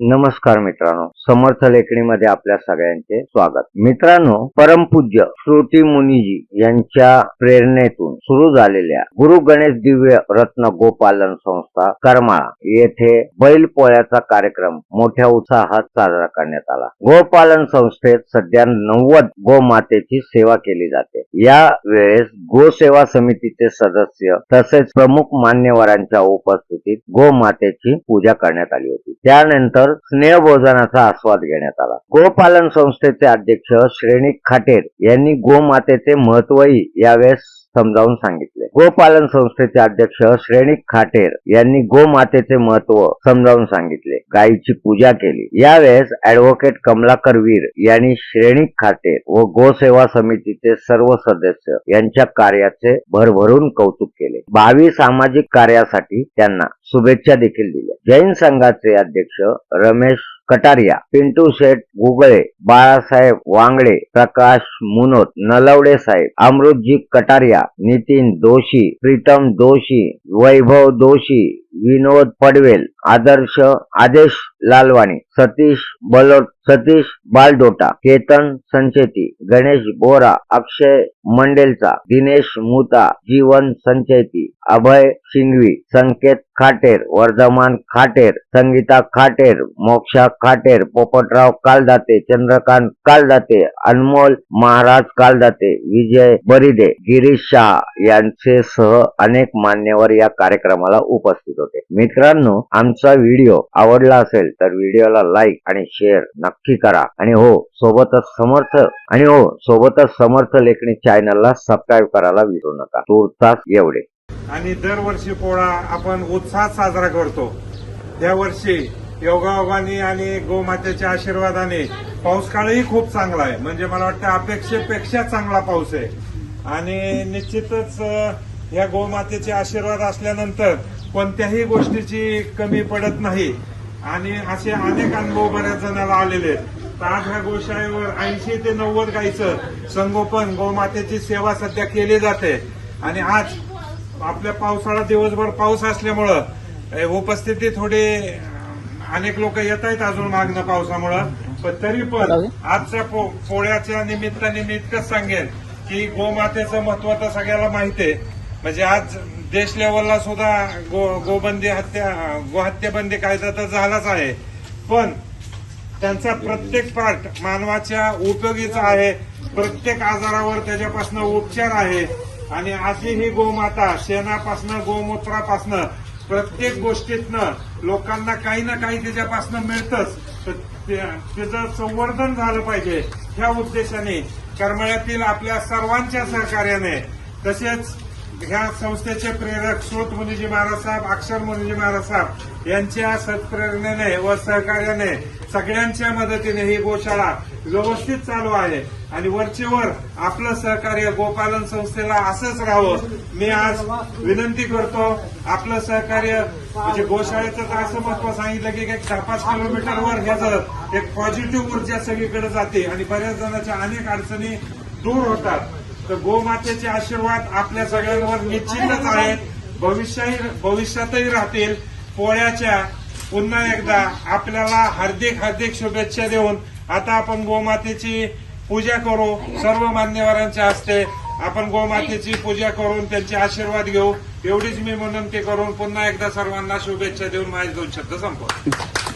नमस्कार मित्रांनो समर्थ लेखणीमध्ये आपल्या सगळ्यांचे स्वागत. मित्रांनो परमपूज्य श्रुती मुनीजी यांच्या प्रेरणेतून सुरू झालेल्या गुरु गणेश दिव्य रत्न गोपालन संस्था करमाळा येथे बैल पोळ्याचा कार्यक्रम मोठ्या उत्साहात साजरा करण्यात आला. गोपालन संस्थेत सध्या नव्वद गोमातेची सेवा केली जाते. या वेळेस गोसेवा समितीचे सदस्य तसेच प्रमुख मान्यवरांच्या उपस्थितीत गोमातेची पूजा करण्यात आली होती. त्यानंतर स्नेहभोजनाचा आस्वाद घेण्यात आला. गोपालन संस्थेचे अध्यक्ष श्रेणी खाटेर यांनी गोमातेचे महत्वही यावेळेस समजावून सांगितले. गोपालन संस्थेचे अध्यक्ष श्रेणी खाटेर यांनी गोमातेचे महत्त्व समजावून सांगितले. गायीची पूजा केली. यावेळेस ऍडव्होकेट कमलाकर वीर यांनी श्रेणी खाटेर व गोसेवा समितीचे सर्व सदस्य यांच्या कार्याचे भरभरून कौतुक केले. भावी सामाजिक कार्यासाठी त्यांना शुभेच्छा देखील दिल्या. जैन संघाचे अध्यक्ष रमेश कटारिया पिंटू शेठ घुगळे बाळासाहेब वांगडे प्रकाश मुनोत नलवडे साहेब अमृतजी कटारिया नितीन दोषी प्रीतम दोषी वैभव दोषी विनोद पडवेल आदर्श आदेश लालवाणी सतीश बलोट सतीश बालडोटा केतन संचेती गणेश बोरा अक्षय मंडेलचा दिनेश मुता जीवन संचेती अभय शिंगवी संकेत खाटेर वर्धमान खाटेर संगीता खाटेर मोक्षा खाटेर पोपटराव कालदाते चंद्रकांत कालदाते अनमोल महाराज कालदाते विजय बरिदे गिरीश शाह यांचे सह अनेक मान्यवर या कार्यक्रमाला उपस्थित होते. मित्रांनो आमचा व्हिडिओ आवडला असेल तर व्हिडिओला लाईक आणि शेअर नक्की करा. आणि हो सोबतच समर्थ आणि हो सोबतच समर्थ लेखणी चॅनलला सबस्क्राईब करायला विसरू नका. तुर्तास एवढे. आणि दरवर्षी पोळा आपण उत्साहात साजरा करतो. त्यावर्षी वर्षी योगायोगाने आणि गोमातेच्या आशीर्वादाने पाऊस काळही खूप चांगला आहे. म्हणजे मला वाटतं अपेक्षेपेक्षा चांगला पाऊस आहे. आणि निश्चितच या गोमातेचे आशीर्वाद असल्यानंतर कोणत्याही गोष्टीची कमी पडत नाही. आणि असे अनेक अनुभव बऱ्याच जणांना आलेले आहेत. तर आज ह्या गोशाळेवर ऐंशी ते नव्वद गायचं संगोपन गोमातेची सेवा सध्या केली जाते. आणि आज आपल्या पावसाळा दिवसभर पाऊस असल्यामुळं उपस्थिती थोडी अनेक लोक येत आहेत अजून मागणं पावसामुळं. पण तरी पण आजच्या पोळ्याच्या निमित्ताने मी इतकंच सांगेन की गोमातेचं महत्त्व तर सगळ्याला माहिती आहे. म्हणजे आज देश लेवलला सुद्धा गो गोबंदी हत्या गोहत्यबंदी कायदा तर झालाच आहे. पण त्यांचा प्रत्येक पार्ट मानवाच्या उपयोगीचा आहे. प्रत्येक आजारावर त्याच्यापासून उपचार आहे. आणि अशी ही गोमाता शेणापासनं गोमूत्रापासनं प्रत्येक गोष्टीतनं लोकांना काही ना काही त्याच्यापासून मिळतच. तर त्याचं संवर्धन झालं पाहिजे ह्या उद्देशाने. करमळ्यातील आपल्या सर्वांच्या सहकार्याने तसेच ह्या संस्थेचे प्रेरक श्रोत मुनीजी महाराज साहेब अक्षर मुनीजी महाराज साहेब यांच्या सत्प्रेरणेने व सहकार्याने सगळ्यांच्या मदतीने ही गोशाळा व्यवस्थित चालू आहे. आणि वरचेवर आपलं सहकार्य गोपालन संस्थेला असंच राहावं. मी आज विनंती करतो आपलं सहकार्य म्हणजे गोशाळेचं तर असं महत्त्व सांगितलं की एक चार पाच किलोमीटरवर ह्याचं एक पॉझिटिव्ह ऊर्जा सगळीकडे जाते आणि बऱ्याच जणांच्या अनेक अडचणी दूर होतात. तर गोमातेचे आशीर्वाद आपल्या सगळ्यांवर निश्चितच आहेत. भविष्याही भविष्यातही राहतील. पोळ्याच्या पुन्हा एकदा आपल्याला हार्दिक हार्दिक शुभेच्छा देऊन आता आपण गोमातेची पूजा करू. सर्व मान्यवरांच्या हस्ते आपण गोमातेची पूजा करून त्यांचे आशीर्वाद घेऊ. एवढीच मी विनंती करून पुन्हा एकदा सर्वांना शुभेच्छा देऊन माझे दोन शब्द संपवतो.